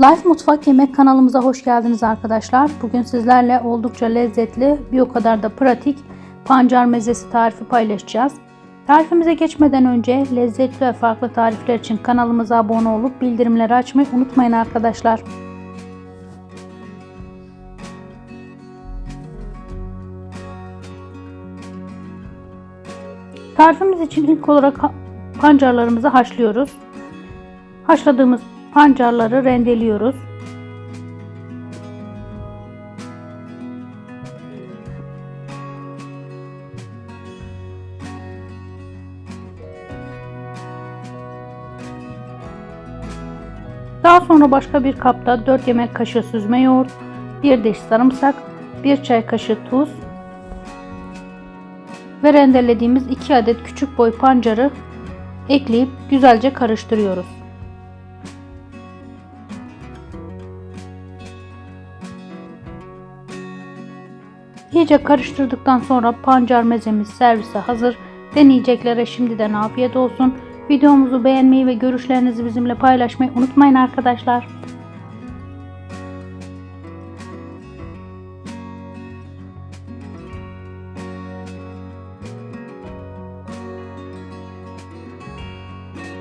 Life Mutfak Yemek kanalımıza hoş geldiniz arkadaşlar. Bugün sizlerle oldukça lezzetli, bir o kadar da pratik pancar mezesi tarifi paylaşacağız. Tarifimize geçmeden önce lezzetli ve farklı tarifler için kanalımıza abone olup bildirimleri açmayı unutmayın arkadaşlar. Tarifimiz için ilk olarak pancarlarımızı haşlıyoruz. Haşladığımız pancarları rendeliyoruz. Daha sonra başka bir kapta 4 yemek kaşığı süzme yoğurt, 1 diş sarımsak, 1 çay kaşığı tuz ve rendelediğimiz 2 adet küçük boy pancarı ekleyip güzelce karıştırıyoruz. İyice karıştırdıktan sonra pancar mezemiz servise hazır. Deneyeceklere şimdiden afiyet olsun. Videomuzu beğenmeyi ve görüşlerinizi bizimle paylaşmayı unutmayın arkadaşlar.